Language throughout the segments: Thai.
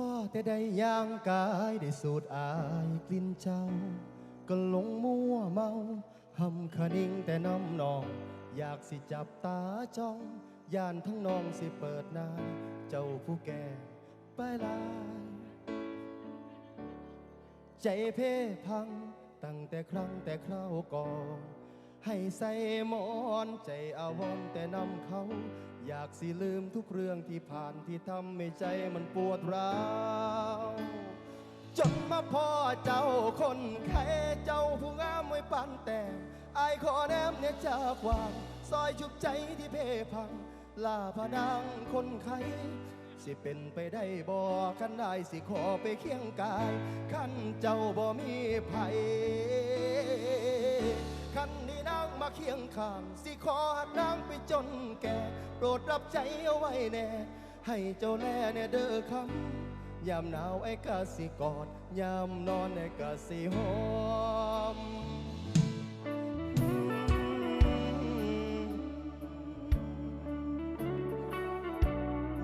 พ่อแต่ได้ย่างกายได้สูดอายกลิ่นเจ้า ก็หลงมัวเมาหำคนิ่งแต่น้ำนอง อยากสิจับตาจ้องย่านทั้งน้องสิเปิดหน้า เจ้าผู้แก่ไปลาย ใจเพ่พังตั้งแต่ครั้งแต่คราวก่อนให้ใส่หมอนใจอาวรณ์แต่นำเขา อยากสิลืมทุกเรื่องที่ผ่านที่ทำให้ใจมันปวดร้าวจนมาพ่อเจ้าคนไข้เจ้าผู้งามไว้ปันแต่อายขอแนมเนี่ยจากวางซอยชุบใจที่เพ่พังลาพนังคนไข้สิเป็นไปได้บ่กันได้สิขอไปเคียงกาย ขันเจ้าบ่มีไผ ข้างสิขอหักนางไปจนแก่ โปรดรับใจเอาไว้แน่ ให้เจ้าแลแน่เด้อคำยามหนาวไอ้กะสิกอด ยามนอนไอ้กะสิหอม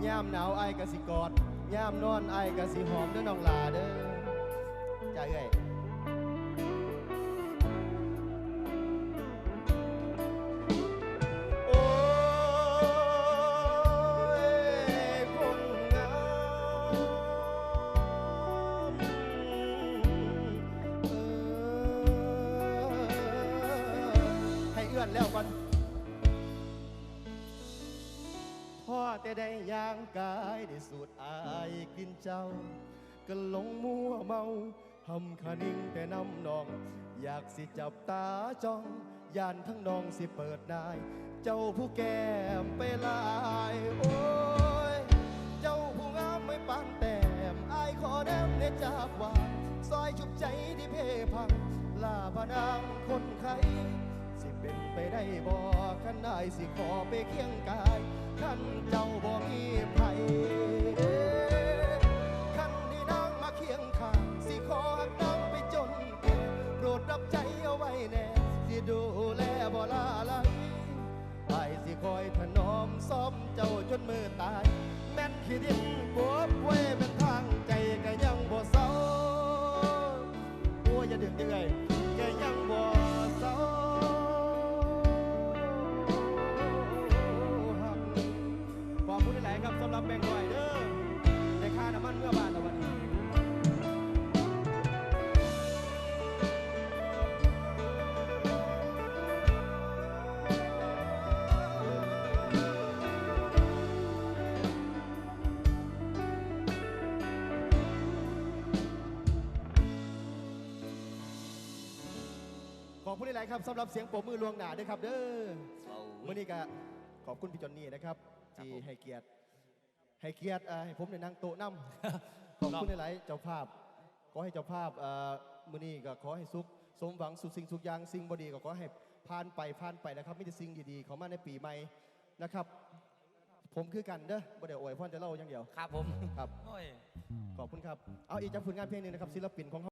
ยามหนาวไอ้กะสิกอด ยามนอนไอ้กะสิหอมเด้อน้องหลาเด้อใจเอ้ย อื้อนแล้วก่อนพ่อแต่ได้ย่างกายได้สูดอายกลินเจ้า ก็หลงมัวเมาหำคะนิ่งแต่น้ำนอง อยากสิจับตาจ้องยานทั้งนองสิเปิดนายเจ้าผู้แก้มไปลายโอ้ย เจ้าผู้งามไม่ปานแต้มอายขอแนมเนจากว่าซอยชุบใจที่เพ่พังลาพนางคนไข้ สิเป็นไปได้บ่ขันได้สิขอไปเคียงกายขันเจ้าบ่มีไผขันที่นางมาเคียงข้างสิขอหักนางไปจนแก่โปรดรับใจเอาไว้แน่สิดูแลบ่ลาไหลไปสิคอยถนอมซ้อมเจ้าจนมือตาย แม่นขี้ดินบวบไว้ำหรับแบ่งค์ร้อยเด้อในค่าน้ำมันเมื่อบ้านตะวันนี้ขอบคุณหลาย ๆ ครับสำหรับเสียงปรบมือลวงหนาด้วยครับ เด้อเมื่อนี้ก็ขอบคุณพี่จอนนี่นะครับ ที่ให้เกียรติ ให้เกียรติเอ่อให้ผมในนางโต๊ะน้ำขอบคุณหลายๆเจ้าภาพ ขอให้เจ้าภาพเอ่อมื่อนี้ก็ขอให้สุข สมหวังสุขสิ่งสุขอย่างสิ่งบดีก็ขอให้ผ่านไปผ่านไปนะครับมีแต่สิ่งดีๆเขามาในปีใหม่นะครับ ผมคือกันเด้อบ่เดี๋ยวอวยพรจะเล่าอย่างเดียว ครับผมครับ โอ้ย ขอบคุณครับ เอาอีกจากผลงานเพลงหนึงนะครับศิลปินของ